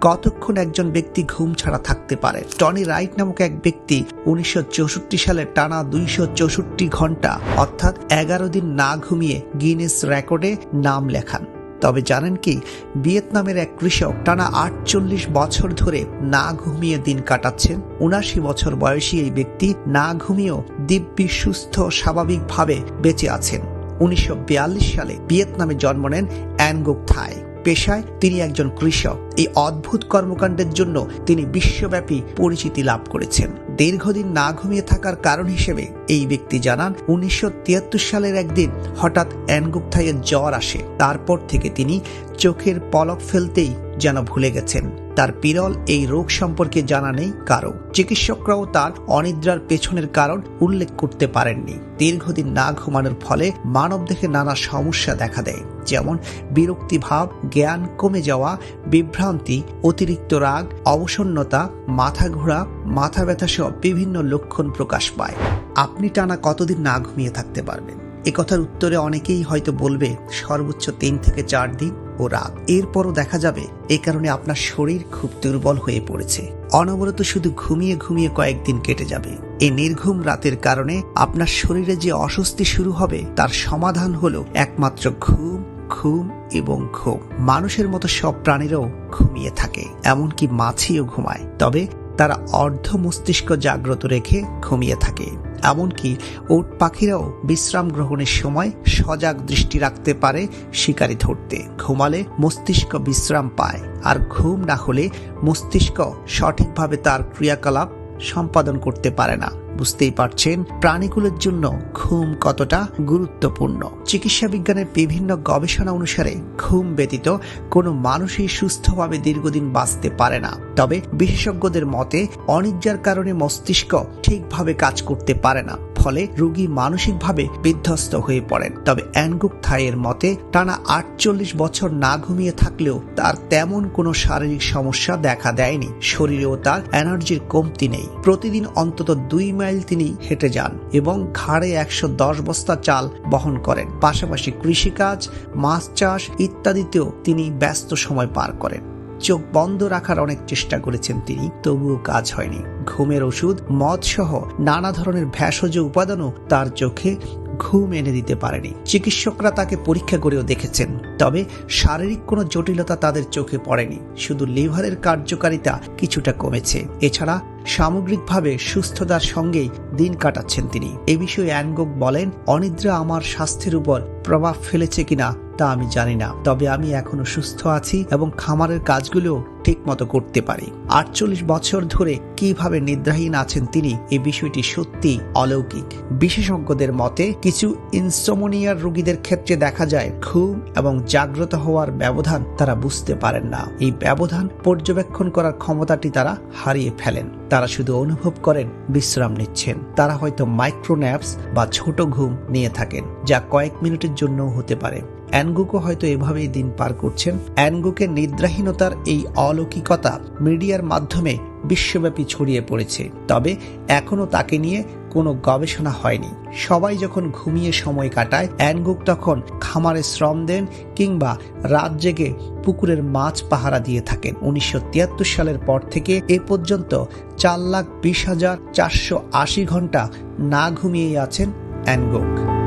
কতক্ষণ একজন ব্যক্তি ঘুম ছাড়া থাকতে পারে? টনি রাইট নামক এক ব্যক্তি উনিশশো চৌষট্টি সালে টানা দুইশো চৌষট্টি ঘণ্টা, অর্থাৎ এগারো দিন না ঘুমিয়ে গিনেস রেকর্ডে নাম লেখান। তবে জানেন কি, ভিয়েতনামের এক কৃষক টানা আটচল্লিশ বছর ধরে না ঘুমিয়ে দিন কাটাচ্ছেন। উনাশি বছর বয়সী এই ব্যক্তি না ঘুমিয়েও দিব্যি, সুস্থ, স্বাভাবিকভাবে বেঁচে আছেন। উনিশশো বিয়াল্লিশ সালে ভিয়েতনামে জন্ম নেন অ্যানগুক থাই। পেশায় তিনি একজন কৃষক। এই অদ্ভুত কর্মকাণ্ডের জন্য তিনি বিশ্বব্যাপী পরিচিতি লাভ করেছেন। দীর্ঘদিন না ঘুমিয়ে থাকার কারণ হিসেবে এই ব্যক্তি জানান, উনিশশো তিয়াত্তর সালের একদিন হঠাৎ অ্যানগুপ্থাইয়ের জ্বর আসে। তারপর থেকে তিনি চোখের পলক ফেলতেই যেন ভুলে গেছেন। তার বিরল এই রোগ সম্পর্কে জানা নেই কারও। চিকিৎসকরাও তার অনিদ্রার পেছনের কারণ উল্লেখ করতে পারেননি। দীর্ঘদিন না ঘুমানোর ফলে মানব দেহে নানা সমস্যা দেখা দেয়, যেমন বিরক্তিভাব, জ্ঞান কমে যাওয়া, বিভ্রান্তি, অতিরিক্ত রাগ, অবসন্নতা, মাথা ঘোরা, মাথা ব্যথা সহ বিভিন্ন লক্ষণ প্রকাশ পায়। আপনি টানা কতদিন না ঘুমিয়ে থাকতে পারবেন? এ কথার উত্তরে অনেকেই হয়তো বলবে, সর্বোচ্চ তিন থেকে চার দিন। ও রাগ। এরপরও দেখা যাবে, এ কারণে আপনার শরীর খুব দুর্বল হয়ে পড়েছে। অনবরত শুধু ঘুমিয়ে ঘুমিয়ে কয়েকদিন কেটে যাবে। এই নির্ঘুম রাতের কারণে আপনার শরীরে যে অস্বস্তি শুরু হবে, তার সমাধান হলো একমাত্র ঘুম ঘুম এবং ঘুম। মানুষের মতো সব প্রাণীরাও ঘুমিয়ে থাকে, এমনকি মাছিও ঘুমায়। তবে তারা অর্ধ মস্তিষ্ক জাগ্রত রেখে ঘুমিয়ে থাকে। এমনকি উট পাখিরাও বিশ্রাম গ্রহণের সময় সজাগ দৃষ্টি রাখতে পারে শিকারি ধরতে। ঘুমালে মস্তিষ্ক বিশ্রাম পায় আর ঘুম না হলে মস্তিষ্ক সঠিকভাবে তার ক্রিয়াকলাপ সম্পাদন করতে পারে না। বুঝতেই পারছেন, প্রাণীগুলোর জন্য ঘুম কতটা গুরুত্বপূর্ণ। চিকিৎসা বিজ্ঞানের বিভিন্ন গবেষণা অনুসারে ঘুম ব্যতীত কোনো মানুষই সুস্থভাবে দীর্ঘদিন বাঁচতে পারে না। তবে বিশেষজ্ঞদের মতে, অনিদ্রার কারণে মস্তিষ্ক ঠিকভাবে কাজ করতে পারে না। ফলে রোগী মানসিকভাবে বিধ্বস্ত হয়ে পড়েন। তবে অ্যানগুক থাইয়ের মতে, টানা আটচল্লিশ বছর না ঘুমিয়ে থাকলেও তার তেমন কোনো শারীরিক সমস্যা দেখা দেয়নি। শরীরেও তার এনার্জির কমতি নেই। প্রতিদিন অন্তত দুই মাইল তিনি হেঁটে যান এবং ঘাড়ে একশো দশ বস্তা চাল বহন করেন। পাশাপাশি কৃষিকাজ, মাছ চাষ ইত্যাদিতেও তিনি ব্যস্ত সময় পার করেন। চোখ বন্ধ রাখার অনেক চেষ্টা করেছেন তিনি, তবুও কাজ হয়নি। ঘুমের ওষুধ মদ সহ নানা ধরনের ভেষজ উপাদানও তার চোখে ঘুম এনে দিতে পারেনি। চিকিৎসকরা তাকে পরীক্ষা করেও দেখেছেন, তবে শারীরিক কোনো জটিলতা তাদের চোখে পড়েনি। শুধু লিভারের কার্যকারিতা কিছুটা কমেছে। এছাড়া সামগ্রিকভাবে সুস্থতার সঙ্গেই দিন কাটাচ্ছেন তিনি। এ বিষয়ে অ্যানগোক বলেন, অনিদ্রা আমার স্বাস্থ্যের উপর প্রভাব ফেলেছে কিনা তা আমি জানি না। তবে আমি এখনও সুস্থ আছি এবং খামারের কাজগুলো ঠিক মতো করতে পারি। আটচল্লিশ বছর ধরে কীভাবে নিদ্রাহীন আছেন তিনি এই বিষয়টি সত্যি অলৌকিক। বিশেষজ্ঞদের মতে, কিছু ইনসোমোনিয়ার রোগীদের ক্ষেত্রে দেখা যায়, ঘুম এবং জাগ্রত হওয়ার ব্যবধান তারা বুঝতে পারেন না। এই ব্যবধান পর্যবেক্ষণ করার ক্ষমতাটি তারা হারিয়ে ফেলেন। তারা শুধু অনুভব করেন, বিশ্রাম নিচ্ছেন। তারা হয়তো মাইক্রোন্যাপস বা ছোট ঘুম নিয়ে থাকেন, যা কয়েক মিনিটের জন্যও হতে পারে। অ্যানগুকো হয়তো এভাবেই দিন পার করছেন। অ্যানগুকের নিদ্রাহীনতার এই অলৌকিকতা মিডিয়ার মাধ্যমে বিশ্বব্যাপী ছড়িয়ে পড়েছে। তবে এখনও তাকে নিয়ে কোনো গবেষণা হয়নি। সবাই যখন ঘুমিয়ে সময় কাটায়, অ্যানগুক তখন খামারে শ্রম দেন কিংবা রাত জেগে পুকুরের মাছ পাহারা দিয়ে থাকেন। উনিশশো তিয়াত্তর সালের পর থেকে এ পর্যন্ত চার লাখ বিশ হাজার চারশো আশি ঘণ্টা না ঘুমিয়েই আছেন অ্যানগুক।